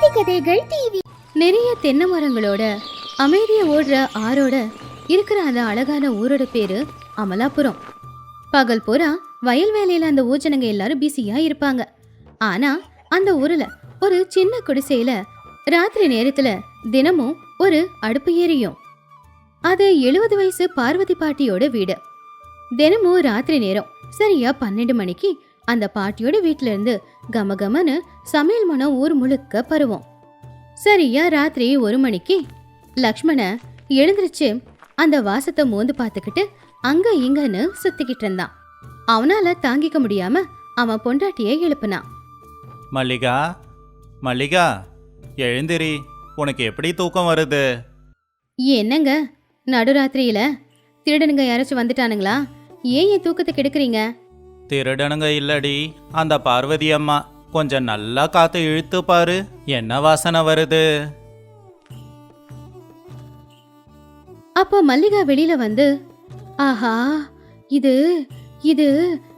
நீதி கதைகள் டிவி நிறைய தென்னை மரங்களோட அமைதியை ஓடுற ஆறோட இருக்கிற அந்த அழகான ஊரோட பேரு அமலாபுரம். பகல் பூரா வயல் வேலையில அந்த ஊஜனங்க எல்லாரும் பிஸியா இருப்பாங்க. ஆனா அந்த ஊர்ல ஒரு சின்ன குடிசையில ராத்திரி நேரத்துல தினமும் ஒரு அடுப்பு எரியும். அது எழுபது வயசு பார்வதி பாட்டியோட வீடு. தினமும் ராத்திரி நேரம் சரியா பன்னெண்டு மணிக்கு அந்த பாட்டியோட வீட்ல இருந்து கமகமன்னு சமையல் மனம் ஊர் முழுக்க பருவோம். சரியா ராத்திரி ஒரு மணிக்கு லக்ஷ்மண எழுந்திருச்சு அந்த வாசத்தை மோந்து பார்த்துக்கிட்டு அங்க இங்கன்னு சுத்திக்கிட்டு இருந்தான். அவனால தாங்கிக்க முடியாம அவன் பொண்டாட்டியை எழுப்புனான். மல்லிகா மல்லிகா எழுந்திரி உனக்கு எப்படி தூக்கம் வருது? என்னங்க நடுராத்திரியில திருடனுங்க யாராச்சும் வந்துட்டானுங்களா? ஏன் என் தூக்கத்தை கெடுக்குறீங்க? திருடனுங்க இல்லடி. அந்த பார்வதி அம்மா கொஞ்சம் நல்லா காத்து இழுத்து பாரு. என்ன வாசனை வருது? அப்போ மல்லிகா வெளியில வந்து ஆஹா இது இது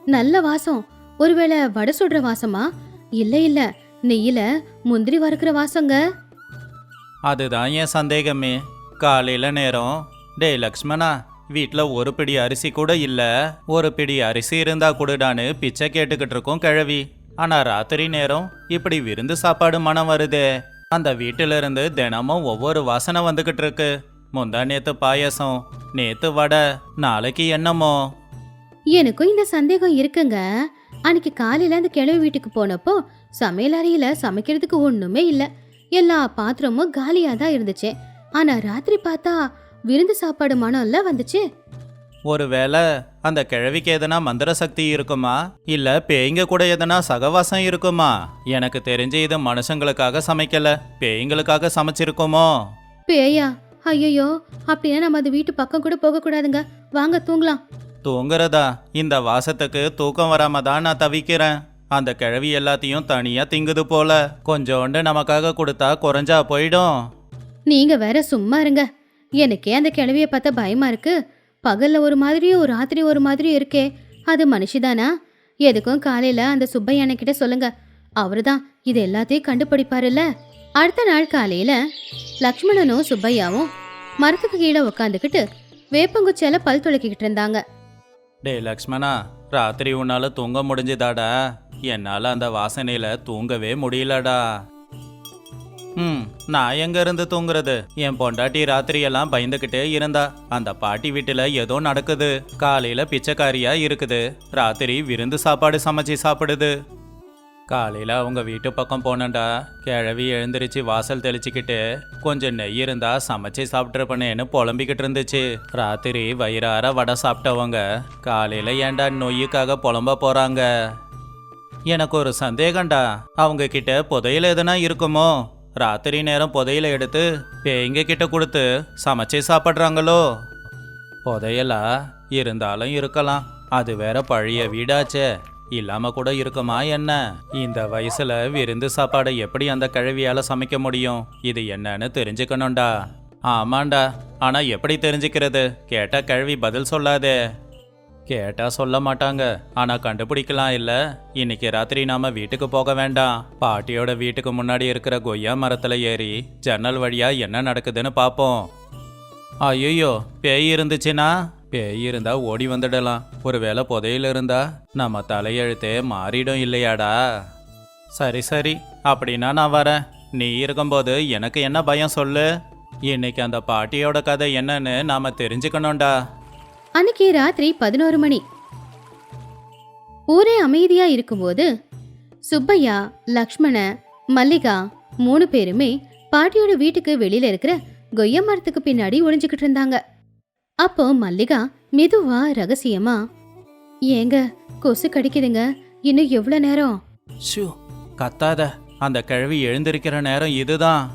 நல்ல வாசம். ஒருவேளை வடை சுடுற வாசமா? இல்ல இல்ல. நெய்யில முந்திரி வறுக்கிற வாசங்க? அதுதான் என் சந்தேகமே. காலையில நேரம் டேய் லக்ஷ்மணா வீட்டில் ஒரு பிடி அரிசி கூட இல்லை. ஒரு பிடி அரிசி இருந்தா கொடுடான்னு பிச்சை கேட்டுக்கிட்டு இருக்கோம் கிழவி. ஆனால் ராத்திரி நேரம் இப்படி விருந்து சாப்பாடு மனம் வருதே. அந்த வீட்டிலிருந்து தினமும் ஒவ்வொரு வாசனை வந்துக்கிட்டு இருக்கு. முந்தா நேத்து பாயசம் நேத்து வடை நாளைக்கு என்னமோ. எனக்கும் இந்த சந்தேகம் இருக்குங்க. அன்னைக்கு காலையில அந்த கிழவி வீட்டுக்கு போனப்போ சமையல் அறையில சமைக்கிறதுக்கு ஒண்ணுமே இல்ல. எல்லா பாத்திரமும் காலியா தான் இருந்துச்சு. ஆனா ராத்திரி பார்த்தா விருந்து சாப்பாடு மனம்ல வந்துச்சு. ஒருவேளை அந்த கிழவிக்கு எதனா மந்திர சக்தி இருக்குமா? இல்ல பேய்ங்க கூட எதனா சகவாசம் இருக்குமா? எனக்கு தெரிஞ்சு இது மனுஷங்களுக்காக சமைக்கல. பேய்ங்களுக்காக சமைச்சிருக்குமோ? பேயா ஐயோ அப்படின்னா நம்ம அது வீட்டு பக்கம் கூட போக கூடாதுங்க. வாங்க தூங்கலாம். தூங்குறதா? இந்த வாசத்துக்கு தூக்கம் வராம தான் நான் தவிக்கிறேன். அந்த கிழவி எல்லாத்தையும் தனியா திங்குது போல. கொஞ்சோண்டு நமக்காக கொடுத்தா குறைஞ்சா போயிடும். நீங்க வேற சும்மா இருங்க. எனக்கே அந்த கிழவியை பார்த்தா பயமா இருக்கு. பகல்ல ஒரு மாதிரியும் ராத்திரி ஒரு மாதிரியும் இருக்கே. அது மனுஷிதானா எதுக்கும் காலையில அந்த சுப்பையான கிட்ட சொல்லுங்க. அவர்தான். இது எல்லாத்தையும் கண்டுபிடிப்பாருல்ல. அடுத்த நாள் காலையில லக்ஷ்மணனும் சுப்பையாவும் மரத்துக்கு கீழே உக்காந்துக்கிட்டு வேப்பங்குச்சியால பல் துளக்கிக்கிட்டு இருந்தாங்க. டேய் லக்ஷ்மணா ராத்திரி உன்னால தூங்க முடிஞ்சுதாடா. என்னால அந்த வாசனையில தூங்கவே முடியலடா. ம் நான் எங்க இருந்து தூங்குறது? என் பொண்டாட்டி ராத்திரியெல்லாம் பயந்துகிட்டே இருந்தா. அந்த பாட்டி வீட்டுல ஏதோ நடக்குது. காலையில பிச்சைக்காரியா இருக்குது. ராத்திரி விருந்து சாப்பாடு சமைச்சு சாப்பிடுது. காலையில அவங்க வீட்டு பக்கம் போனேன்டா. கிழவி எழுந்திருச்சு வாசல் தெளிச்சுக்கிட்டு கொஞ்சம் நெய் இருந்தா சமைச்சு சாப்பிட்ருப்பனேன்னு புலம்பிக்கிட்டு இருந்துச்சு. ராத்திரி வயிறார வடை சாப்பிட்டவங்க காலையில ஏன்டா நொய்யுக்காக புலம்ப போறாங்க? எனக்கு ஒரு சந்தேகம்டா. அவங்க கிட்ட புதையல் எதுனா இருக்குமோ? ராத்திரி நேரம் புதையல எடுத்து பேய்ங்க கிட்ட கொடுத்து சமைச்சு சாப்பிட்றாங்களோ? புதையலா? இருந்தாலும் இருக்கலாம். அது வேற பழைய வீடாச்சே. இல்லாம கூட இருக்குமா என்ன? இந்த வயசுல விருந்து சாப்பாடை எப்படி அந்த கிழவியால சமைக்க முடியும்? இது என்னன்னு தெரிஞ்சுக்கணும்டா. ஆமாண்டா. ஆனா எப்படி தெரிஞ்சுக்கிறது? கேட்டா கிழவி பதில் சொல்லாதே. கேட்டா சொல்ல மாட்டாங்க. ஆனா கண்டுபிடிக்கலாம் இல்ல. இன்னைக்கு ராத்திரி நாம வீட்டுக்கு போக வேண்டாம். பாட்டியோட வீட்டுக்கு முன்னாடி இருக்கிற கொய்யா மரத்துல ஏறி ஜன்னல் வழியா என்ன நடக்குதுன்னு பாப்போம். ஐயோ பேய் இருந்துச்சுன்னா பேய் இருந்தா ஓடி வந்துடலாம். ஒருவேளை புதையில இருந்தா நம்ம தலையெழுத்தே மாறிடும் இல்லையாடா. சரி சரி. அப்படின்னா நான் வரேன். நீ இருக்கும்போது எனக்கு என்ன பயம் சொல்லு? இன்னைக்கு அந்த பாட்டியோட கதை என்னன்னு நாம தெரிஞ்சுக்கணும்டா. அன்னைக்கு ராத்திரி பதினோரு மணி. ஊரே அமைதியா இருக்கும்போது சுப்பையா லக்ஷ்மண மல்லிகா மூணு பேருமே பாட்டியோட வீட்டுக்கு வெளியில இருக்கிற கொய்ய மரத்துக்கு பின்னாடி ஒளிஞ்சுக்கிட்டு இருந்தாங்க. அப்போ மல்லிகா மெதுவா ரகசியமா ஏங்க கொசு கடிக்குதுங்க. இன்னும் எவ்வளவு நேரம்? ஷூ கத்தாத. அந்த கிழவி எழுந்திருக்கிற நேரம் இதுதான்.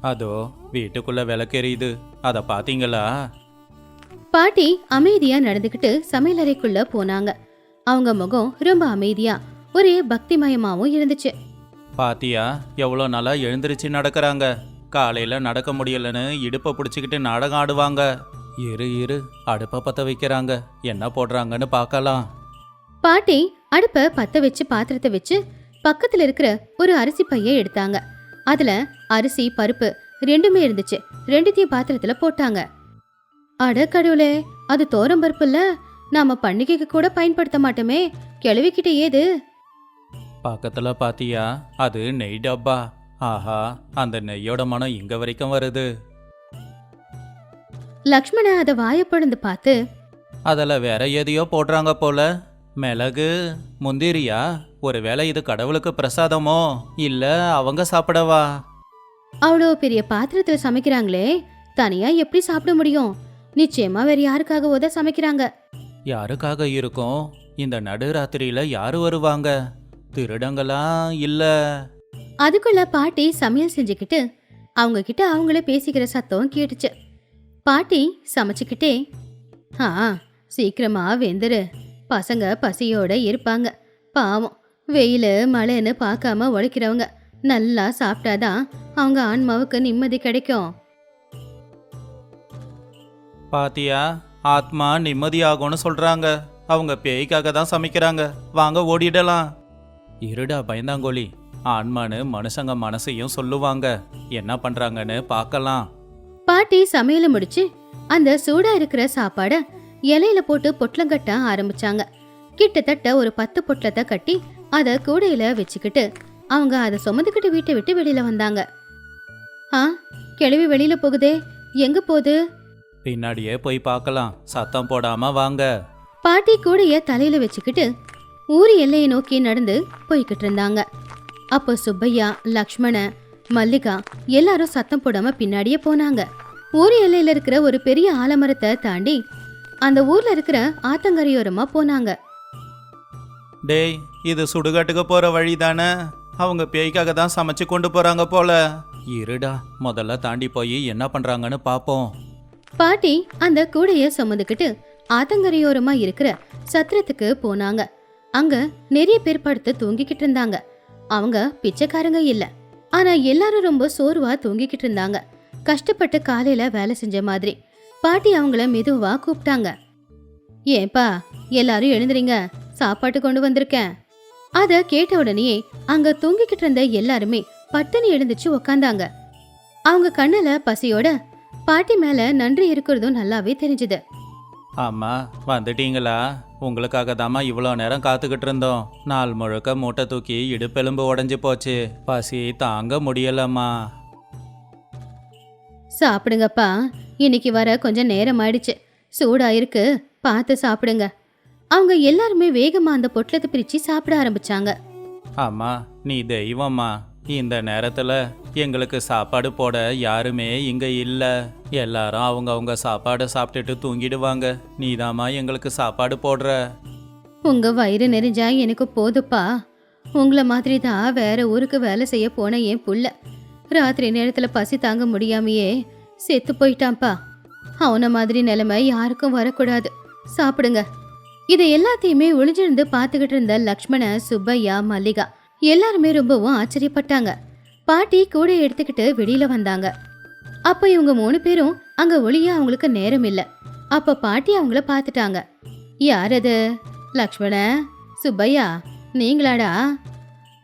அதோ வீட்டுக்குள்ள விளக்கெரியுது. அதை பாத்தீங்களா? பாட்டி அமைதியா நடந்துக்கிட்டு சமையலறைக்குள்ள போனாங்க. அவங்க முகம் ரொம்ப அமைதியா ஒரே பக்திமயமாவும் இருந்துச்சு. பாத்தியா எவ்வளோ நாளா எழுந்திருச்சு நடக்கறாங்க. காலையில நடக்க முடியலன்னு இடுப்பை பிடிச்சிக்கிட்டு நாடகம் ஆடுவாங்க. இரு இரு அடுப்பை பத்த வைக்கிறாங்க. என்ன போடுறாங்கன்னு பார்க்கலாம். பாட்டி அடுப்ப பத்த வச்சு பாத்திரத்தை வச்சு பக்கத்துல இருக்கிற ஒரு அரிசி பைய எடுத்தாங்க. அதுல அரிசி பருப்பு ரெண்டுமே இருந்துச்சு. ரெண்டுத்தையும் பாத்திரத்துல போட்டாங்க. அட கடவுளே அது தோரம் பருப்புல்ல. நாம பண்டிகைக்கு கூட பயன்படுத்த மாட்டோமே. கிளவிக்கிட்ட ஏது? பக்கத்துல பாத்தியா? அது நெய் டப்பா. ஆஹா அந்த நெய்யோட மனம் இங்க வரைக்கும் வருது. லக்ஷ்மண அதை வாயப்பழந்து பார்த்து அதில் வேற எதையோ போடுறாங்க போல. மிளகு முந்திரியா? ஒருவேளை இது கடவுளுக்கு பிரசாதமோ? இல்ல அவங்க சாப்பிடவா? அவ்வளோ பெரிய பாத்திரத்துல சமைக்கிறாங்களே. தனியா எப்படி சாப்பிட முடியும்? நிச்சயமா வேற யாருக்காகவோ சமைக்கிறாங்க? யாருக்காக இருக்கும்? இந்த நடுராத்திரியில யாரு வருவாங்க? திருடங்களா இல்ல. அதுக்குள்ள பாட்டி சமையல் செஞ்சுக்கிட்டு அவங்க கிட்ட அவங்களே பேசிக்கிற சத்தம் கேட்டுச்சு. பாட்டி சமைச்சுக்கிட்டே ஆ சீக்கிரமா வெந்துரு. பசங்க பசியோட இருப்பாங்க. பாவம் வெயில் மழைன்னு பார்க்காம உழைக்கிறவங்க. நல்லா சாப்பிட்டாதான் அவங்க ஆன்மாவுக்கு நிம்மதி கிடைக்கும். பாத்தியா? ஆத்மா நிம்மதியாகும்னு சொல்றாங்க. அவங்க பேய்க்காக தான் சமைக்கிறாங்க. வாங்க ஓடிடலாம். இருடா பயந்தாங்கோலி ஆன்மான்னு மனுஷங்க மனசையும் சொல்லுவாங்க. என்ன பண்றாங்கன்னு பார்க்கலாம். பாட்டி சமையல முடிச்சு அந்த சூடா இருக்கிற சாப்பாட இலையில போட்டு பொட்டலங்கட்ட ஆரம்பிச்சாங்க. கிட்டத்தட்ட ஒரு பத்து பொட்டலத்தை கட்டி அத கூடையில வச்சுக்கிட்டு அவங்க அதை சுமந்துக்கிட்டு வீட்டை விட்டு வெளியில வந்தாங்க. ஆ கிளவி வெளியில போகுதே. எங்க போகுது? பின்னாடியே போய் பார்க்கலாம். சத்தம் போடாம வாங்க. பாட்டி கூடைய தலையில வச்சுக்கிட்டு ஊர் எல்லையை நோக்கி நடந்து போய்கிட்டு இருந்தாங்க. அப்போ சுப்பையா லக்ஷ்மண மல்லிகா எல்லாரும் சத்தம் போடாம பின்னாடியே போனாங்க. ஊர் எல்லையில இருக்கிற ஒரு பெரிய ஆலமரத்தை தாண்டி அந்த ஊர்ல இருக்கிற ஆத்தங்கரையோரமா போனாங்க. டேய் இது சுடுகாட்டுக்கு போற வழி தானே அவங்க பேய்க்காக தான் சமைச்சு கொண்டு போறாங்க போல. இருடா முதல்ல தாண்டி போய் என்ன பண்றாங்கன்னு பாப்போம். பாட்டி அந்த கூடைய சுமந்துக்கிட்டு ஆத்தங்கரையோரமா இருக்கிற சத்திரத்துக்கு போனாங்க. அங்க நிறைய பேர் படுத்து தூங்கிக்கிட்டு இருந்தாங்க. அவங்க பிச்சைக்காரங்க இல்ல. ஆனா எல்லாரும் ரொம்ப சோர்வா தூங்கிக்கிட்டு இருந்தாங்க. கஷ்டப்பட்டு காலையில வேலை செஞ்ச மாதிரி. பாட்டி அவங்கள மெதுவா கூப்பிட்டாங்க. ஏன்பா எல்லாரும் எழுந்துறீங்க சாப்பாட்டு கொண்டு வந்திருக்கேன். அத கேட்ட உடனே அங்க தூங்கிக்கிட்டு இருந்த எல்லாருமே பட்டுன்னு எழுந்துச்சு உக்காந்தாங்க. அவங்க கண்ணுல பசியோட பாட்டி மேல நன்றி இருக்கிறதும் நல்லாவே தெரிஞ்சுது. ஆமா வந்துட்டீங்களா? உங்களுக்காக தாம்மா இவ்வளோ நேரம் காத்துக்கிட்டு இருந்தோம். நாள் முழுக்க மூட்டை தூக்கி இடுப்பெலும்பு உடஞ்சி போச்சு. பசி தாங்க முடியலம்மா. சாப்பிடுங்கப்பா. இன்னைக்கு வர கொஞ்சம் நேரம் ஆயிடுச்சு. சூடா இருக்கு பார்த்து சாப்பிடுங்க. அவங்க எல்லாருமே வேகமா அந்த பொட்டலத்தை பிரிச்சு சாப்பிட ஆரம்பிச்சாங்க. அம்மா நீ தெய்வம்மா. இந்த நேரத்துல எங்களுக்கு சாப்பாடு போட யாருமே இங்க இல்ல. எல்லாரும் அவங்க அவங்க சாப்பாடை சாப்பிட்டுட்டு தூங்கிடுவாங்க. நீதாம்மா எங்களுக்கு சாப்பாடு போடுற. உங்க வயிறு நெறிஞ்சா எனக்கு போதுப்பா. உங்களை மாதிரி தான் வேற ஊருக்கு வேலை செய்ய போன என் புள்ள. ராத்திரி நேரத்துல பசி தாங்க முடியாமையே செத்து போயிட்டான்ப்பா. அவன மாதிரி நிலைமை யாருக்கும் வரக்கூடாது. சாப்பிடுங்க. இதை எல்லாத்தையுமே ஒளிஞ்சிருந்து பார்த்துக்கிட்டு இருந்த லக்ஷ்மண சுப்பையா மல்லிகா எல்லாருமே ரொம்பவும் ஆச்சரியப்பட்டாங்க. பாட்டி கூட எடுத்துக்கிட்டு வெளியில வந்தாங்க. அப்ப இவங்க மூணு பேரும் அங்க ஒளிய அவங்களுக்கு நேரம் இல்ல. அப்ப பாட்டி அவங்கள பார்த்துட்டாங்க யார் அது? லக்ஷ்மண? சுப்பையா? நீங்களாடா?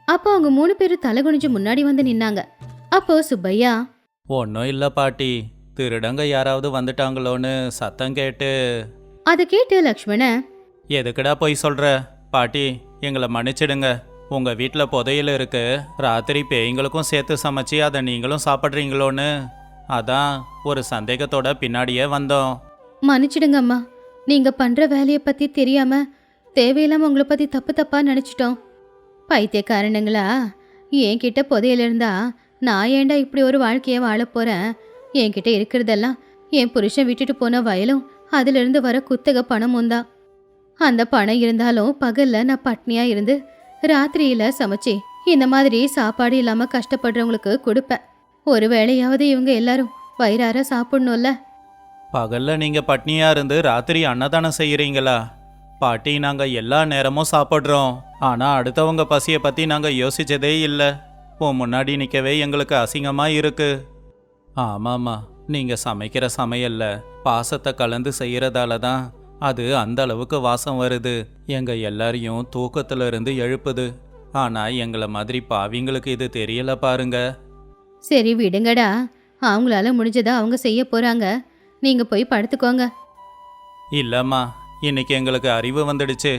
அப்போ அவங்க மூணு பேரும் தலை குனிஞ்சு முன்னாடி வந்து நின்னாங்க. அப்போ சுப்பையா ஒன்றும் இல்லை பாட்டி. திருடங்க யாராவது வந்துட்டாங்களோன்னு சத்தம் கேட்டு. அதை கேட்டு லக்ஷ்மண எதுக்குடா போய் சொல்ற? பாட்டி எங்களை மன்னிச்சிடுங்க. உங்கள் வீட்டில் புதையல் இருக்கு. ராத்திரி பேய்களுக்கும் சேர்த்து சமைச்சு அதை நீங்களும் சாப்பிட்றீங்களோன்னு. அதான் ஒரு சந்தேகத்தோட பின்னாடியே வந்தோம். மன்னிச்சிடுங்க அம்மா நீங்கள் பண்ணுற வேலையை பற்றி தெரியாமல் தேவையில்லாமல் உங்களை பற்றி தப்பு தப்பாக நினச்சிட்டோம். பைத்தியக்காரனுங்களா? என்கிட்ட புதையல் இருந்தா நான் ஏன்டா இப்படி ஒரு வாழ்க்கையை வாழ போகிறேன் என்கிட்ட இருக்கிறதெல்லாம் என் புருஷன் விட்டுட்டு போன வயலும் அதிலிருந்து வர குத்தக பணமும் தான். அந்த பணம் இருந்தாலும் பகலில் நான் பட்னியாக இருந்து ராத்திரியில சமைச்சு இந்த மாதிரி சாப்பாடு இல்லாம கஷ்டப்படுறவங்களுக்கு கொடுப்பேன். ஒரு வேளையாவது இவங்க எல்லாரும் வயிறார சாப்பிடணும்ல. பகல்ல நீங்க பட்னியா இருந்து ராத்திரி அன்னதானம் செய்யறீங்களா? பாட்டி நாங்க எல்லா நேரமும் சாப்பிட்றோம். ஆனா அடுத்தவங்க பசியை பத்தி நாங்க யோசிச்சதே இல்லை. உன் முன்னாடி நிக்கவே எங்களுக்கு அசிங்கமா இருக்கு. ஆமாம்மா நீங்க சமைக்கிற சமையல்ல பாசத்தை கலந்து செய்யறதால தான் அது அந்த அளவுக்கு வாசம் வருது. எங்க எல்லாரையும் தூக்கத்துல இருந்து எழுப்புது. ஆனா எங்களை மாதிரி பாவிங்களுக்கு இது தெரியல பாருங்க. சரி விடுங்கடா. அவங்களால முடிஞ்சதை அவங்க செய்ய போறாங்க. நீங்க போய் படுத்துக்கோங்க. இல்லம்மா இன்னைக்கு எங்களுக்கு அறிவு வந்துடுச்சு.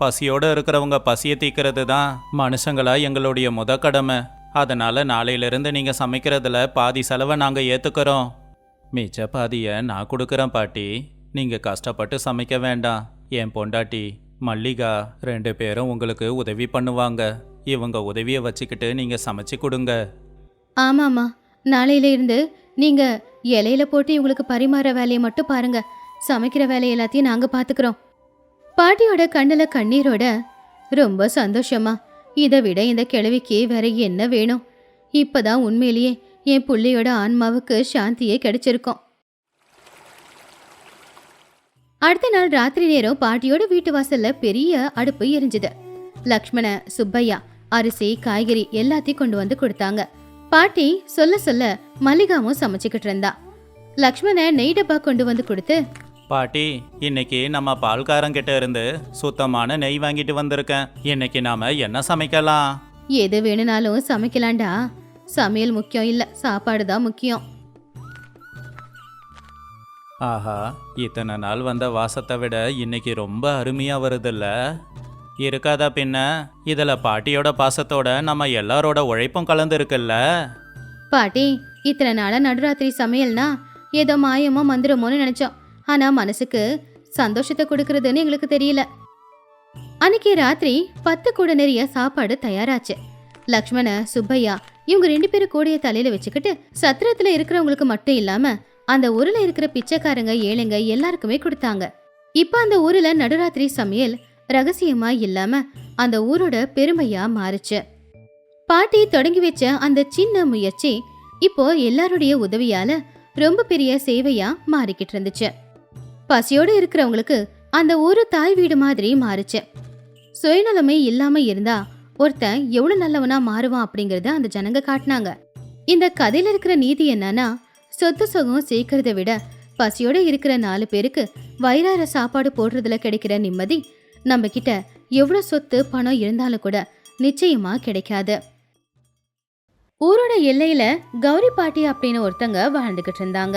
பசியோட இருக்கிறவங்க பசியை தீக்கிறது தான் மனுஷங்களா எங்களுடைய முத கடமை. அதனால நாளையிலிருந்து நீங்க சமைக்கிறதுல பாதி செலவை நாங்க ஏத்துக்கிறோம். மிச்ச பாதியை நான் கொடுக்குறேன் பாட்டி. நீங்கள் கஷ்டப்பட்டு சமைக்க வேண்டாம். என் பொண்டாட்டி மல்லிகா ரெண்டு பேரும் உங்களுக்கு உதவி பண்ணுவாங்க. இவங்க உதவியை வச்சுக்கிட்டு நீங்கள் சமைச்சு கொடுங்க. ஆமாம்மா. நாளையில இருந்து இலையில போட்டு இவங்களுக்கு பரிமாற வேலையை மட்டும் பாருங்க. சமைக்கிற வேலை எல்லாத்தையும் நாங்கள் பார்த்துக்குறோம் பாட்டியோட கண்ணில் கண்ணீரோட ரொம்ப சந்தோஷமா இதை விட இந்த கிழவிக்கு வேற என்ன வேணும்? இப்பதான் உண்மையிலேயே என் பிள்ளையோட ஆன்மாவுக்கு சாந்தியே கிடைச்சிருக்கோம். அடுத்த நாள் ராத்திரி நேரம் பாட்டியோட வீட்டு வாசல்ல பெரிய அடுப்பு எரிஞ்சுது. லக்ஷ்மண சுப்பையா அரிசி காய்கறி எல்லாத்தையும் கொண்டு வந்து கொடுத்தாங்க. பாட்டி சொல்ல சொல்ல மல்லிகாவும் சமைச்சுக்கிட்டு இருந்தா. லக்ஷ்மண நெய் டப்பா கொண்டு வந்து கொடுத்து பாட்டி இன்னைக்கு நம்ம பால்காரங்கிட்ட இருந்து சுத்தமான நெய் வாங்கிட்டு வந்திருக்கேன். இன்னைக்கு நாம என்ன சமைக்கலாம்? எது வேணும்னாலும் சமைக்கலாம்டா. சமையல் முக்கியம் இல்ல சாப்பாடு தான் முக்கியம். ஆஹா இத்தனை நாள் வந்த வாசத்தை விட இன்னைக்கு ரொம்ப அருமையாக வருதுல்ல. இருக்காதா பின்ன? இதில் பாட்டியோட பாசத்தோட நம்ம எல்லாரோட உழைப்பும் கலந்து இருக்குல்ல பாட்டி இத்தனை நாளாக நடுராத்திரி சமையல்னா ஏதோ மாயமோ மந்திரமோன்னு நினச்சோம். ஆனால் மனசுக்கு சந்தோஷத்தை கொடுக்கறதுன்னு எங்களுக்கு தெரியல. அன்னைக்கு ராத்திரி பத்து கூட நிறைய சாப்பாடு தயாராச்சு. லக்ஷ்மண சுப்பையா இவங்க ரெண்டு பேரும் கூடைய தலையில வச்சுக்கிட்டு சத்திரத்துல இருக்கிறவங்களுக்கு மட்டும் இல்லாம அந்த ஊர்ல இருக்கிற பிச்சைக்காரங்க ஏழைங்க எல்லாருக்குமே கொடுத்தாங்க. இப்ப அந்த ஊர்ல நடுராத்திரி சமையல் ரகசியமா இல்லாம அந்த ஊரோட பெருமையா மாறுச்சு. பாட்டி தொடங்கி வச்ச அந்த சின்ன முயற்சி இப்போ எல்லாருடைய உதவியால ரொம்ப பெரிய சேவையா மாறிக்கிட்டு இருந்துச்சு. பசியோடு இருக்கிறவங்களுக்கு அந்த ஒரு தாய் வீடு மாதிரி மாறுச்சு. சுயநலமே இல்லாம இருந்தா ஒருத்தன் எவ்வளவு நல்லவனா மாறுவான் அப்படிங்கறத அந்த ஜனங்க காட்டினாங்க. இந்த கதையில இருக்கிற நீதி என்னன்னா சொத்து சுகம் சேர்க்கறதை விட பசியோடு இருக்கிற நாலு பேருக்கு வயிறார சாப்பாடு போடுறதுல கிடைக்கிற நிம்மதி நம்ம கிட்ட எவ்வளோ சொத்து பணம் இருந்தாலும் கூட நிச்சயமா கிடைக்காது. ஊரோட எல்லையில கௌரி பாட்டி அப்படின்னு ஒருத்தங்க வாழ்ந்துகிட்டு இருந்தாங்க.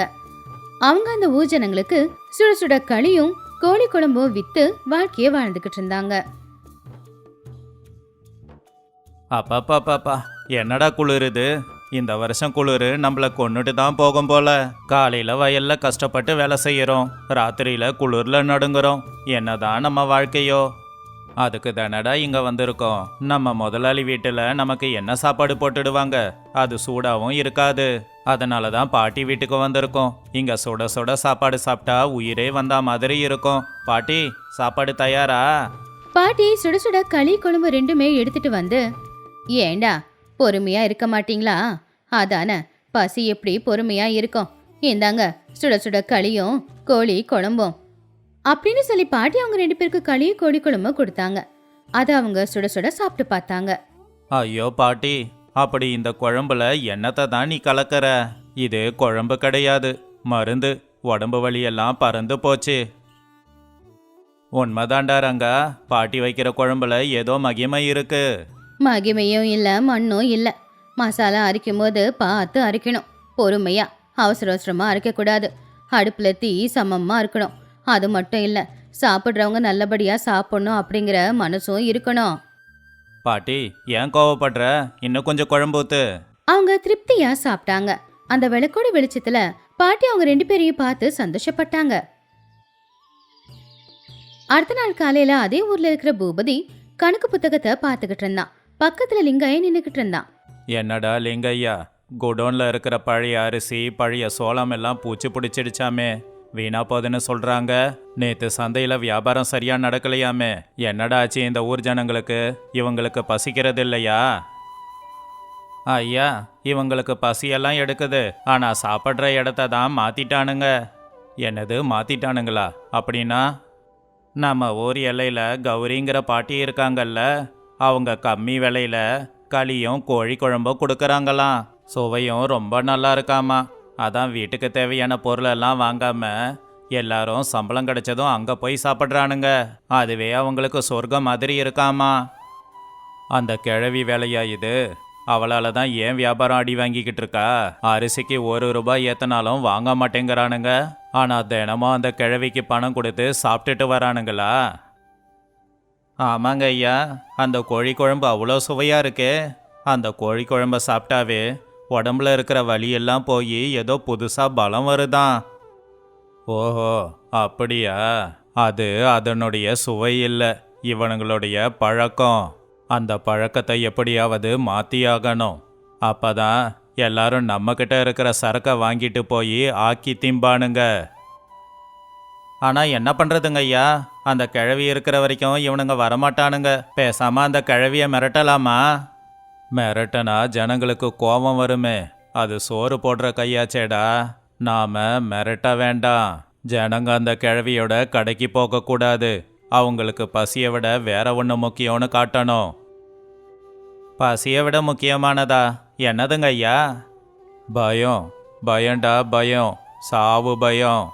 அவங்க அந்த ஊர் ஜனங்களுக்கு சுட சுட களியும் கோழி குழம்பும் வித்து வாழ்க்கையை வாழ்ந்துகிட்டு இருந்தாங்க. அப்பாப்பாப்பாப்பா என்னடா குளிருது? இந்த வருஷம் குளிர் நம்மளை கொண்டுட்டு தான் போகும் போல. காலையில வயல்ல கஷ்டப்பட்டு வேலை செய்யறோம். ராத்திரியில குளிர்ல நடுங்குறோம். என்னதான் நம்ம வாழ்க்கையோ. அதுக்கு தானடா இங்க வந்திருக்கோம். நம்ம முதலாளி வீட்டுல நமக்கு என்ன சாப்பாடு போட்டுடுவாங்க? அது சூடாவும் இருக்காது. அதனால தான் பாட்டி வீட்டுக்கு வந்திருக்கோம். இங்க சுட சுட சாப்பாடு சாப்பிட்டா உயிரே வந்தா மாதிரி இருக்கும். பாட்டி சாப்பாடு தயாரா? பாட்டி சுட சுட களி குழம்பு ரெண்டுமே எடுத்துட்டு வந்து ஏண்டா பொறுமையா இருக்க மாட்டீங்களா? அதானே பசி எப்படி பொறுமையா இருக்கும்? இந்தாங்க சுட சுட களியும் கோழி குழம்பும். அப்படின்னு சொல்லி பாட்டி அவங்க ரெண்டு பேருக்கு களியும் கோழி குழம்பும் கொடுத்தாங்க. அதை அவங்க சுட சுட சாப்பிட்டு பார்த்தாங்க. ஐயோ பாட்டி அப்படி இந்த குழம்புல என்னத்தை தான் நீ கலக்கற? இது குழம்பு கிடையாது. மருந்து உடம்பு வலியெல்லாம் பறந்து போச்சு. உண்மைதாண்டா ரங்கா பாட்டி வைக்கிற குழம்புல ஏதோ மகிமை இருக்கு. மகிமையும் இல்லை மண்ணும் இல்லை. மசாலா அரைக்கும் போது பார்த்து அரைக்கணும். பொறுமையா அவசர அவசரமா அரைக்கக்கூடாது. அடுப்பில் தீ சமமாக இருக்கணும். அது மட்டும் இல்லை சாப்பிட்றவங்க நல்லபடியாக சாப்பிடணும் அப்படிங்கிற மனசும் இருக்கணும். பாட்டி ஏன் கோவப்படுற? இன்னும் கொஞ்சம் குழம்பு ஊத்து. அவங்க திருப்தியா சாப்பிட்டாங்க. அந்த விளக்கோட வெளிச்சத்துல பாட்டி அவங்க ரெண்டு பேரையும் பார்த்து சந்தோஷப்பட்டாங்க. அடுத்த நாள் காலையில அதே ஊர்ல இருக்கிற பூபதி கணக்கு புத்தகத்தை பார்த்துக்கிட்டு இருந்தான். பக்கத்துல லிங்காய நின்னுக்கிட்டு இருந்தான். என்னடா லிங்கய்யா குடோன்ல இருக்கிற பழைய அரிசி பழைய சோளம் எல்லாம் பூச்சி பிடிச்சிடுச்சாமே. வீணா போகுதுன்னு சொல்றாங்க. நேத்து சந்தையில வியாபாரம் சரியா நடக்கலையாமே. என்னடா ஆச்சு இந்த ஊர் ஜனங்களுக்கு? இவங்களுக்கு பசிக்கிறது இல்லையா? ஐயா இவங்களுக்கு பசியெல்லாம் எடுக்குது. ஆனா சாப்பிட்ற இடத்த தான் மாத்திட்டானுங்க. என்னது மாத்திட்டானுங்களா? அப்படின்னா நம்ம ஊர் எல்லையில கௌரிங்கிற பாட்டி இருக்காங்கல்ல. அவங்க கம்மி விலையில களியும் கோழி குழம்பும் கொடுக்குறாங்களாம். சுவையும் ரொம்ப நல்லா இருக்காமா. அதான் வீட்டுக்கு தேவையான பொருளெல்லாம் வாங்காம எல்லாரும் சம்பளம் கிடைச்சதும் அங்கே போய் சாப்பிட்றானுங்க. அதுவே அவங்களுக்கு சொர்க்கம் மாதிரி இருக்காமா. அந்த கிழவி வேலையா இது? அவளால தான் ஏன் வியாபாரம் அடி வாங்கிக்கிட்டு இருக்கா? அரிசிக்கு ஒரு ரூபாய் ஏத்தனாலும் வாங்க மாட்டேங்கிறானுங்க. ஆனால் தினமும் அந்த கிழவிக்கு பணம் கொடுத்து சாப்பிட்டுட்டு வரானுங்களா? ஆமாங்க ஐயா அந்த கோழி குழம்பு அவ்வளோ சுவையாக இருக்கே. அந்த கோழி குழம்ப சாப்பிட்டாவே உடம்புல இருக்கிற வலியெல்லாம் போய் ஏதோ புதுசாக பலம் வருதான். ஓஹோ அப்படியா? அது அதனுடைய சுவை இல்லை இவனுங்களுடைய பழக்கம். அந்த பழக்கத்தை எப்படியாவது மாற்றியாகணும் அப்போ தான் எல்லாரும் நம்மக்கிட்ட இருக்கிற சரக்கை வாங்கிட்டு போய் ஆக்கி திம்பானுங்க. ஆனால் என்ன பண்ணுறதுங்க ஐயா? அந்த கிழவி இருக்கிற வரைக்கும் இவனுங்க வரமாட்டானுங்க. பேசாம அந்த கிழவிய மிரட்டலாமா? மிரட்டனா ஜனங்களுக்கு கோபம் வருமே. அது சோறு போடுற கையாச்சேடா. நாம மிரட்ட வேண்டாம். ஜனங்க அந்த கிழவியோட கடைக்கு போகக்கூடாது அவங்களுக்கு பசியை விட வேற ஒன்று முக்கியம்னு காட்டணும். பசியை விட முக்கியமானதா? என்னதுங்க ஐயா? பயம். பயண்டா பயம். சாவு பயம்.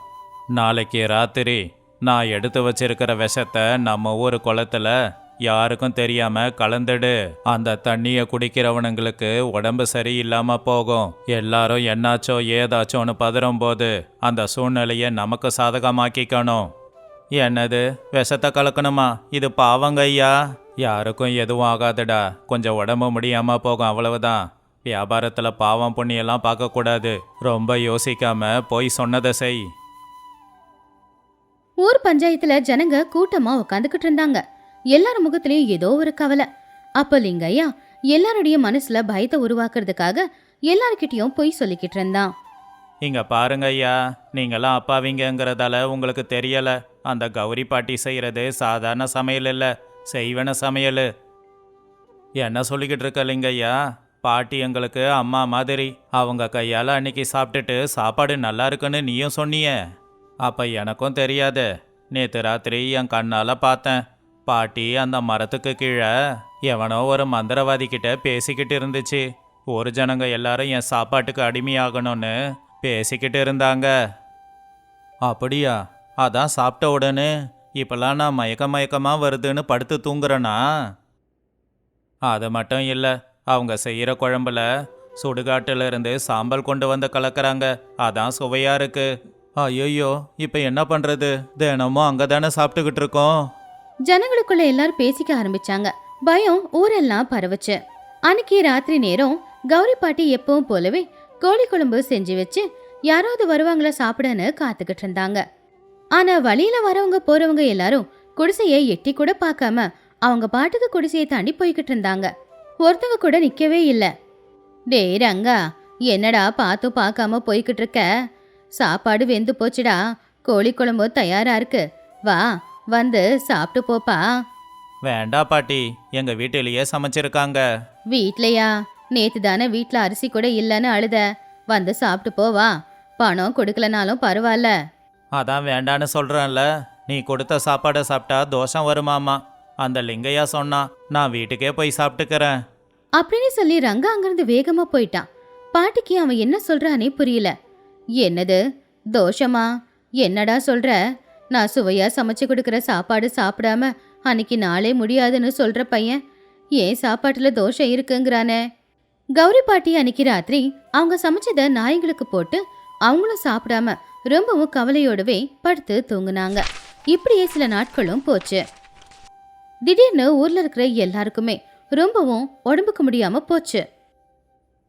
நாளைக்கு ராத்திரி நான் எடுத்து வச்சிருக்கிற விஷத்தை நம்ம ஊர் குளத்துல யாருக்கும் தெரியாம கலந்துடு. அந்த தண்ணிய குடிக்கிறவனுங்களுக்கு உடம்பு சரியில்லாம போகும். எல்லாரும் என்னாச்சோ ஏதாச்சோன்னு பதறும் போது அந்த சூழ்நிலையை நமக்கு சாதகமாக்கிக்கணும். என்னது? விஷத்தை கலக்கணுமா? இது பாவங்க ஐயா. யாருக்கும் எதுவும் ஆகாதுடா. கொஞ்சம் உடம்பு முடியாம போகும் அவ்வளவுதான். வியாபாரத்துல பாவம் புண்ணியெல்லாம் பார்க்கக்கூடாது. ரொம்ப யோசிக்காம போய் சொன்னதை செய். ஊர் பஞ்சாயத்துல ஜனங்க கூட்டமா உட்காந்துக்கிட்டு இருந்தாங்க. எல்லார் முகத்திலயும் ஏதோ ஒரு கவலை. அப்ப லிங்கையா எல்லாருடைய மனசுல பயத்தை உருவாக்குறதுக்காக எல்லார்கிட்டயும் பொய் சொல்லிக்கிட்டு இருந்தான். இங்க பாருங்க ஐயா நீங்களாம் அப்பாவிங்கங்கிறதால உங்களுக்கு தெரியல. அந்த கௌரி பாட்டி செய்யறது சாதாரண சமையல் இல்ல செய்வன சமையல். என்ன சொல்லிக்கிட்டு இருக்க லிங்கையா பாட்டி எங்களுக்கு அம்மா மாதிரி அவங்க கையால் அன்னைக்கு சாப்பிட்டுட்டு சாப்பாடு நல்லா இருக்குன்னு நீயும் சொன்னியே. அப்ப எனக்கும் தெரியாது. நேத்து ராத்திரி என் கண்ணால பார்த்தேன். பாட்டி அந்த மரத்துக்கு கீழே எவனோ ஒரு மந்திரவாதி கிட்ட பேசிக்கிட்டு இருந்துச்சு. ஒரு ஜனங்க எல்லாரும் என் சாப்பாட்டுக்கு அடிமையாகணும்னு பேசிக்கிட்டு இருந்தாங்க. அப்படியா? அதான் சாப்பிட்ட உடனே இப்பெல்லாம் நான் மயக்க மயக்கமா வருதுன்னு படுத்து தூங்குறேனா? அது மட்டும் இல்லை அவங்க செய்கிற குழம்புல சுடுகாட்டிலிருந்து சாம்பல் கொண்டு வந்து கலக்கிறாங்க. அதான் சுவையா இருக்குது ஐயோ இப்போ என்ன பண்றது? தினமும் அங்கே தானே சாப்பிட்டுக்கிட்டு இருக்கோம். ஜனங்களுக்குள்ள எல்லாரும் பேசிக்க ஆரம்பிச்சாங்க. பயம் ஊரெல்லாம் பரவுச்சு. அன்னைக்கு ராத்திரி நேரம் கௌரி பாட்டி எப்பவும் போலவே கோழி குழம்பு செஞ்சு வச்சு யாராவது வருவாங்களா சாப்பிடன்னு காத்துக்கிட்டு இருந்தாங்க. ஆனா வழியில வரவங்க போறவங்க எல்லாரும் குடிசையை எட்டி கூட பார்க்காம அவங்க பாட்டுக்கு குடிசையை தாண்டி போய்கிட்டு இருந்தாங்க. ஒருத்தவங்க கூட நிக்கவே இல்ல. டேய் ரங்கா என்னடா பார்த்தும் பார்க்காம போய்கிட்டு இருக்க? சாப்பாடு வெந்து போச்சுடா. கோழி குழம்பு தயாரா இருக்கு. வா வந்து சாப்பிட்டு போப்பா. வேண்டா பாட்டி எங்க வீட்டிலேயே சமைச்சிருக்காங்க. வீட்லயா? நேத்து தானே வீட்ல அரிசி கூட இல்லைன்னு அழுத. வந்து சாப்பிட்டு போவா பணம் கொடுக்கலனாலும் பரவாயில்ல. அதான் வேண்டான்னு சொல்றேன்ல. நீ கொடுத்த சாப்பாடை சாப்பிட்டா தோஷம் வருமாமா அந்த லிங்கையா சொன்னா நான் வீட்டுக்கே போய் சாப்பிட்டுக்கிறேன். அப்படின்னு சொல்லி ரங்கா அங்கிருந்து வேகமா போயிட்டான். பாட்டிக்கு அவன் என்ன சொல்றானே புரியல. என்னது? தோஷமா? என்னடா சொல்ற? நான் சுவையா சமைச்சு கொடுக்குற சாப்பாடு சாப்பிடாம அன்னைக்கு நாளே முடியாதுன்னு சொல்ற பையன். ஏன் சாப்பாட்டுல தோஷம் இருக்குங்கிறானே? கௌரி பாட்டி அன்னைக்கு ராத்திரி அவங்க சமைச்சதை நாய்களுக்கு போட்டு அவங்களும் சாப்பிடாம ரொம்பவும் கவலையோடவே படுத்து தூங்குனாங்க. இப்படியே சில நாட்களும் போச்சு. திடீர்னு ஊர்ல இருக்கிற எல்லாருக்குமே ரொம்பவும் உடம்புக்கு முடியாம போச்சு.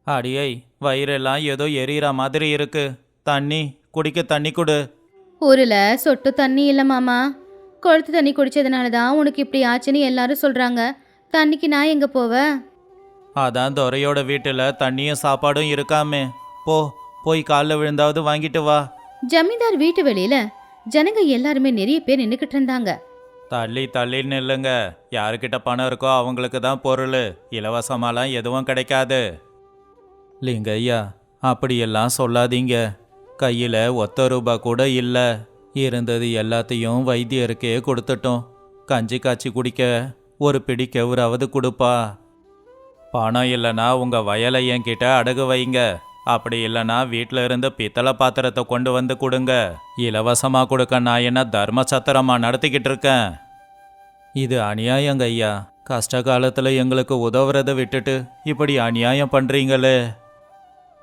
அடியை வயிறெல்லாம் ஏதோ எரியற மாதிரி இருக்கு. தண்ணி குடிக்க தண்ணி கொடு. ஊர்ல சொட்டு தண்ணி இல்ல மாமா. கொளுத்து தண்ணி குடிச்சதுனால தான் உனக்கு இப்படி ஆச்சுன்னு எல்லாரும் சொல்றாங்க. தண்ணிக்கு நான் எங்க போவேன் அதான் துரையோட வீட்டில் தண்ணியும் சாப்பாடும் இருக்காமே. போ போய் காலில் விழுந்தாவது வாங்கிட்டு வா. ஜமீன்தார் வீட்டு வெளியில ஜனங்க எல்லாருமே நிறைய பேர் நின்னுக்கிட்டு இருந்தாங்க. தள்ளி தள்ளி நில்லுங்க. யாருக்கிட்ட பணம் இருக்கோ அவங்களுக்கு தான் பொருள். இலவசமாலாம் எதுவும் கிடைக்காது. லிங்கய்யா அப்படியெல்லாம் சொல்லாதீங்க. கையில் ஒத்த ரூபா கூட இல்லை. இருந்தது எல்லாத்தையும் வைத்தியருக்கே கொடுத்துட்டோம். கஞ்சி காய்ச்சி குடிக்க ஒரு பிடி கெவுராவது கொடுப்பா. பணம் இல்லைனா உங்கள் வயலை என்கிட்ட அடகு வைங்க. அப்படி இல்லைன்னா வீட்டில் இருந்து பித்தளை பாத்திரத்தை கொண்டு வந்து கொடுங்க. இலவசமாக கொடுக்க நான் என்ன தர்ம சத்திரமாக நடத்திக்கிட்டு இருக்கேன்? இது அநியாயங்க ஐயா. கஷ்ட காலத்தில் எங்களுக்கு உதவுறதை விட்டுட்டு இப்படி அநியாயம் பண்ணுறீங்களே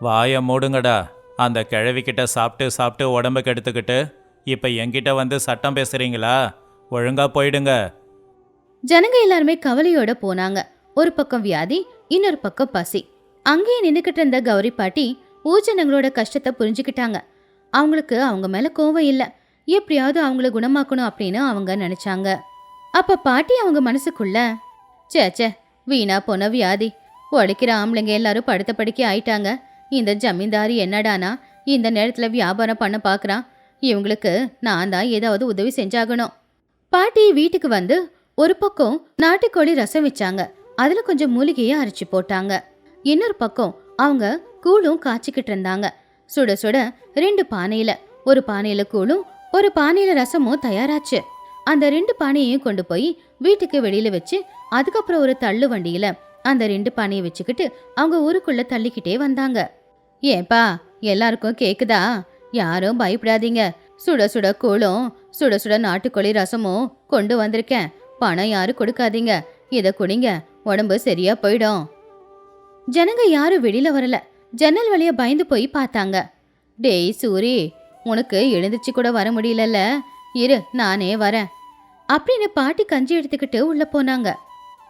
வாயை மூடுங்கடா. அந்த கிழவிக்கிட்ட சாப்பிட்டு சாப்பிட்டு உடம்ப கெடுத்துக்கிட்டு இப்போ என்கிட்ட வந்து சட்டம் பேசுகிறீங்களா ஒழுங்கா போயிடுங்க. ஜனங்க எல்லாருமே கவலையோட போனாங்க. ஒரு பக்கம் வியாதி இன்னொரு பக்கம் பசி. அங்கேயே நின்றுக்கிட்டு இருந்த கௌரி பாட்டி ஊஜனங்களோட கஷ்டத்தை புரிஞ்சுக்கிட்டாங்க. அவங்களுக்கு அவங்க மேல கோவம் இல்லை. எப்படியாவது அவங்கள குணமாக்கணும் அப்படின்னு அவங்க நினைச்சாங்க. அப்ப பாட்டி அவங்க மனசுக்குள்ள ச்சே ச்சே வீணா போன வியாதி. உழைக்கிற ஆம்பளைங்க எல்லாரும் படுத்த படுக்கி ஆயிட்டாங்க. இந்த ஜமீன்தாரி என்னடானா? இந்த நேரத்துல வியாபாரம் பண்ண பார்க்குறான் இவங்களுக்கு நான் தான் ஏதாவது உதவி செஞ்சாகணும். பாட்டி வீட்டுக்கு வந்து ஒரு பக்கம் நாட்டுக்கோழி ரசம் வச்சாங்க. அதுல கொஞ்சம் மூலிகையை அரைச்சி போட்டாங்க. இன்னொரு பக்கம் அவங்க கூழும் காய்ச்சிக்கிட்டு இருந்தாங்க. சுட சுட ரெண்டு பானையில ஒரு பானையில கூழும் ஒரு பானையில ரசமும் தயாராச்சு. அந்த ரெண்டு பானையையும் கொண்டு போய் வீட்டுக்கு வெளியில வச்சு அதுக்கப்புறம் ஒரு தள்ளு வண்டியில் அந்த ரெண்டு பானையை வச்சுக்கிட்டு அவங்க ஊருக்குள்ள தள்ளிக்கிட்டே வந்தாங்க. ஏன்பா எல்லாருக்கும் கேக்குதா? யாரும் பயப்படாதீங்க. சுட சுட கூழும் சுட சுட நாட்டுக்கோழி ரசமும் கொண்டு வந்திருக்கேன். பணம் யாரும் கொடுக்காதீங்க. இதை குடிங்க உடம்பு சரியா போயிடும். ஜனங்க யாரும் வெளியில வரல. ஜன்னல் வழிய பயந்து போய் பார்த்தாங்க. டேய் சூரி உனக்கு எழுந்துச்சு கூட வர முடியலல்ல? இரு நானே வரேன். அப்படின்னு பாட்டி கஞ்சி எடுத்துக்கிட்டு உள்ள போனாங்க.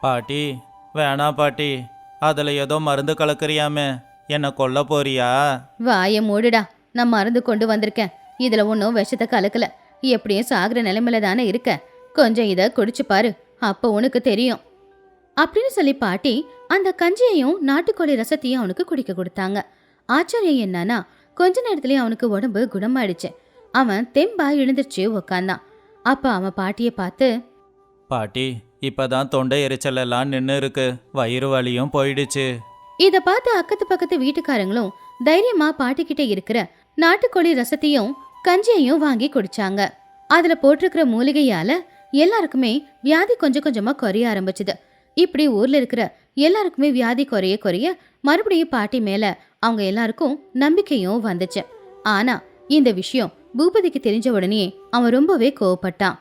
பாட்டி வேணாம் பாட்டி. அதில் ஏதோ மருந்து கலக்குறியாமே. என்னை கொல்ல போறியா? வாயை மூடுடா. நான் மருந்து கொண்டு வந்திருக்கேன். இதுல ஒன்றும் விஷத்தை கலக்கல. எப்படியும் சாகுற நிலைமையில தானே இருக்க. கொஞ்சம் இதை குடிச்சு பாரு. அப்போ உனக்கு தெரியும். அப்படின்னு சொல்லி பாட்டி அந்த கஞ்சியையும் நாட்டுக்கோழி ரசத்தையும் அவனுக்கு குடிக்க கொடுத்தாங்க. ஆச்சரியம் என்னன்னா கொஞ்ச நேரத்துலயே அவனுக்கு உடம்பு குணமாயிடுச்சு. அவன் தெம்பா எழுந்திருச்சு உக்காந்தான். அப்ப அவன் பாட்டியை பார்த்து பாட்டி இப்பதான் தொண்டை எரிச்சல் எல்லாம் நின்று இருக்கு. வயிறு வலியும் போயிடுச்சு. இத பார்த்து அக்கத்து பக்கத்து வீட்டுக்காரங்களும் தைரியமா பாட்டிக்கிட்ட இருக்கிற நாட்டுக்கோழி ரசத்தையும் கஞ்சியையும் வாங்கி குடிச்சாங்க. அதுல போட்டிருக்கிற மூலிகையால எல்லாருக்குமே வியாதி கொஞ்சம் கொஞ்சமா குறைய ஆரம்பிச்சுது. இப்படி ஊர்ல இருக்கிற எல்லாருக்குமே வியாதி குறைய குறைய மறுபடியும் பாட்டி மேல அவங்க எல்லாருக்கும் நம்பிக்கையும் வந்துச்சு. ஆனா இந்த விஷயம் பூபதிக்கு தெரிஞ்ச உடனே அவன் ரொம்பவே கோவப்பட்டான்.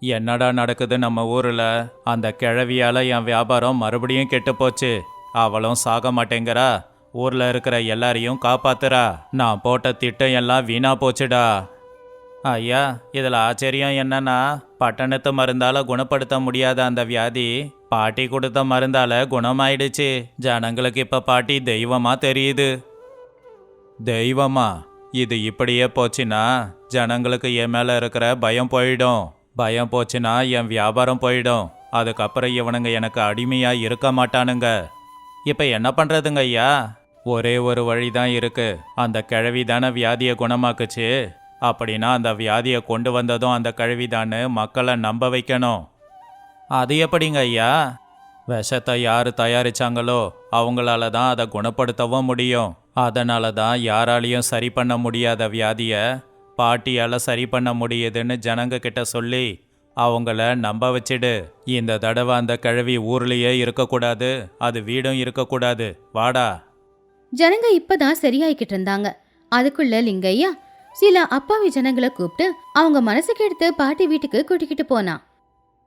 என்னடா நடக்குது நம்ம ஊர்ல? அந்த கிழவியால என் வியாபாரம் மறுபடியும் கெட்டு போச்சு. அவளும் சாக மாட்டேங்கிறா. ஊரில் இருக்கிற எல்லாரையும் காப்பாத்துறா. நான் போட்ட திட்டம் எல்லாம் வீணா போச்சுடா. ஐயா இதில் ஆச்சரியம் என்னன்னா பட்டணத்து மருந்தால் குணப்படுத்த முடியாத அந்த வியாதி பாட்டி கொடுத்த மருந்தால் குணமாயிடுச்சு. ஜனங்களுக்கு இப்போ பாட்டி தெய்வமா தெரியுது. தெய்வமா? இது இப்படியே போச்சுன்னா ஜனங்களுக்கு என் மேலே இருக்கிற பயம் போயிடும். பயம் போச்சுன்னா என் வியாபாரம் போயிடும். அதுக்கப்புறம் இவனுங்க எனக்கு அடிமையாக இருக்க மாட்டானுங்க. இப்போ என்ன பண்ணுறதுங்க ஐயா? ஒரே ஒரு வழி தான் இருக்கு. அந்த கிழவி தானே வியாதியை குணமாக்குச்சு. அப்படின்னா அந்த வியாதியை கொண்டு வந்ததும் அந்த கிழவி மக்களை நம்ப வைக்கணும். அது எப்படிங்க ஐயா? விஷத்தை யார் தயாரிச்சாங்களோ அவங்களால தான் அதை குணப்படுத்தவும் முடியும். அதனால தான் யாராலையும் சரி பண்ண முடியாத வியாதியை பாட்டியால் சரி பண்ண முடியுதுன்னு ஜனங்க கிட்ட சொல்லி அவங்கள நம்ப வச்சிடு. இந்த தடவை அந்த கிழவி ஊர்லேயே இருக்கக்கூடாது. அது வீடும் இருக்கக்கூடாது. வாடா. ஜனங்க இப்பதான் சரியாயிக்கிட்டு இருந்தாங்க. அதுக்குள்ள லிங்கையா சில அப்பாவி ஜனங்களை கூப்பிட்டு அவங்க மனசுக்கு எடுத்து பாட்டி வீட்டுக்கு கூட்டிக்கிட்டு போனான்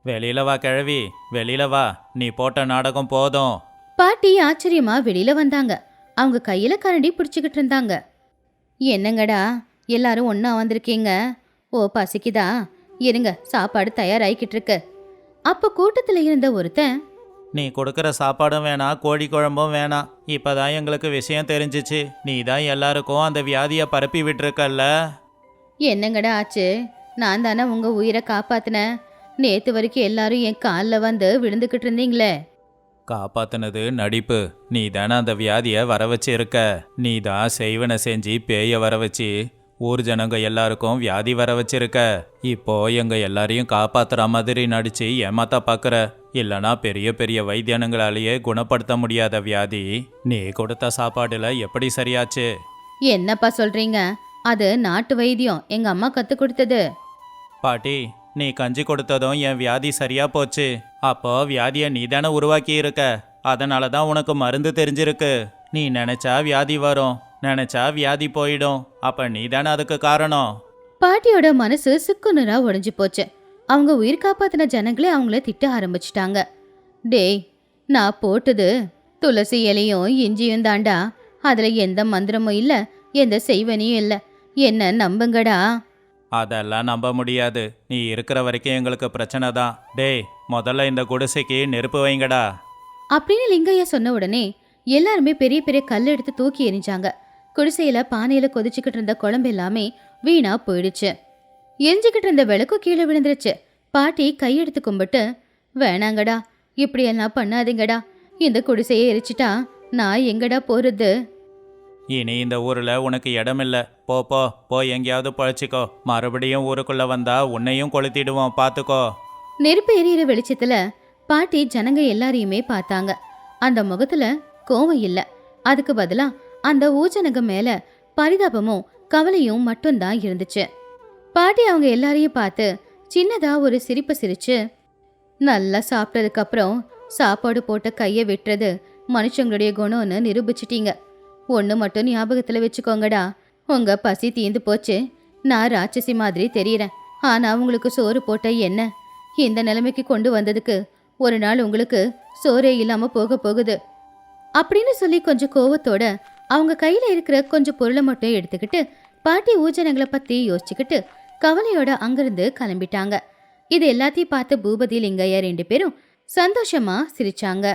வெளியில வா கிழவி. வெளியில வா. நீ போட்ட நாடகம் போதும். பாட்டி ஆச்சரியமா வெளியில வந்தாங்க. அவங்க கையில கரண்டி பிடிச்சுக்கிட்டு இருந்தாங்க. என்னங்கடா எல்லாரும் ஒண்ணா வந்திருக்கீங்க? ஓ பசிக்குதா? இருங்க சாப்பாடு தயாராகிக்கிட்டு இருக்கு அப்ப கூட்டத்துல இருந்த ஒருத்தன் நீ கொடுக்குற சாப்பாடும் வேணாம் கோழி குழம்பும் வேணாம் இப்பதான் எங்களுக்கு விஷயம் தெரிஞ்சிச்சு. நீ தான் எல்லாருக்கும் அந்த வியாதியை பரப்பி விட்டுருக்கல்ல? என்னங்கடா ஆச்சு? நான் தானே உங்க உயிரை காப்பாத்தினேன். நேத்து வரைக்கும் எல்லாரும் என் காலில் வந்து விழுந்துக்கிட்டு இருந்தீங்களே. காப்பாத்துனது நடிப்பு. நீ தானே அந்த வியாதியை வர வச்சு இருக்க. நீ தான் செய்வனை செஞ்சு பேய வர வச்சு ஊர் ஜனங்க எல்லாருக்கும் வியாதி வர வச்சிருக்க. இப்போ எங்க எல்லாரையும் காப்பாத்துற மாதிரி நடிச்சு ஏமாத்தா பாக்குற. இல்லனா பெரிய பெரிய வைத்தியனுங்களாலேயே குணப்படுத்த முடியாத வியாதி. நீ கொடுத்த சாப்பாடுல எப்படி சரியாச்சு? என்னப்பா சொல்றீங்க? அது நாட்டு வைத்தியம். எங்க அம்மா கத்து கொடுத்தது. பாட்டி நீ கஞ்சி கொடுத்ததும் என் வியாதி சரியா போச்சு. அப்போ வியாதியை நீ தானே உருவாக்கி இருக்க அதனால தான் உனக்கு மருந்து தெரிஞ்சிருக்கு. நீ நினைச்சா வியாதி வரும். நினைச்சா வியாதி போயிடும். அப்ப நீ தானே அதுக்கு காரணம்? பாட்டியோட மனசு சுக்குநூறா உடைஞ்சு போச்சு. அவங்க உயிர் காப்பாத்தின ஜனங்களே அவங்கள திட்ட ஆரம்பிச்சிட்டாங்க. டேய் நான் போட்டது துளசி இலையும் இஞ்சியும் தாண்டா. அதுல எந்த மந்திரமும் இல்ல எந்த செய்வனையும் இல்ல. என்ன நம்புங்கடா? அதெல்லாம் நம்ப முடியாது. நீ இருக்கிற வரைக்கும் எங்களுக்கு பிரச்சனை தான். டேய் முதல்ல இந்த குடிசைக்கு நெருப்பு வைங்கடா. அப்படின்னு லிங்கையா சொன்ன உடனே எல்லாருமே பெரிய பெரிய கல் எடுத்து தூக்கி எறிஞ்சாங்க. குடிசையில பானையில கொதிச்சுக்கிட்டு இருந்த குழம்பு எல்லாமே வீணா போயிடுச்சு. எரிஞ்சுக்கிட்டு இருந்த விளக்கும் கீழே விழுந்துருச்சு. பாட்டி கையெடுத்து கும்பிட்டு வேணாங்கடா இப்படியெல்லாம் பண்ணாதீங்கடா. இந்த குடிசையை எரிச்சிட்டா நான் எங்கடா போறது? இனி இந்த ஊர்ல உனக்கு இடமில்ல. போ போ போ எங்கேயாவது பழச்சிக்கோ. மறுபடியும் ஊருக்குள்ள வந்தா உன்னையும் கொளுத்திடுவோம். பாத்துக்கோ. நெருப்பு எரியிற வெளிச்சத்துல பாட்டி ஜனங்க எல்லாரையுமே பார்த்தாங்க. அந்த முகத்துல கோவம் இல்ல. அதுக்கு பதிலா அந்த ஊஜனங்க மேல பரிதாபமும் கவலையும் மட்டும்தான் இருந்துச்சு. பாட்டி அவங்க எல்லாரையும் பார்த்து சின்னதா ஒரு சிரிப்பு சிரிச்சு நல்லா சாப்பிட்டதுக்கு அப்புறம் சாப்பாடு போட்ட கையை விட்டுறது மனுஷங்களுடைய குணம்னு நிரூபிச்சிட்டீங்க. ஒன்று மட்டும் ஞாபகத்துல வச்சுக்கோங்கடா. உங்க பசி தீந்து போச்சு. நான் ராட்சசி மாதிரி தெரியறேன். ஆனா உங்களுக்கு சோறு போட்ட என்ன? இந்த நிலைமைக்கு கொண்டு வந்ததுக்கு ஒரு நாள் உங்களுக்கு சோறே இல்லாம போக போகுது. அப்படின்னு சொல்லி கொஞ்சம் கோவத்தோட அவங்க கையில் இருக்கிற கொஞ்சம் பொருளை மட்டும் எடுத்துக்கிட்டு பாட்டி ஊஜனங்களை பற்றி யோசிச்சுக்கிட்டு கவலையோட அங்கிருந்து கிளம்பிட்டாங்க. இது எல்லாத்தையும் பார்த்து பூபதி லிங்கையா ரெண்டு பேரும் சந்தோஷமா சிரிச்சாங்க.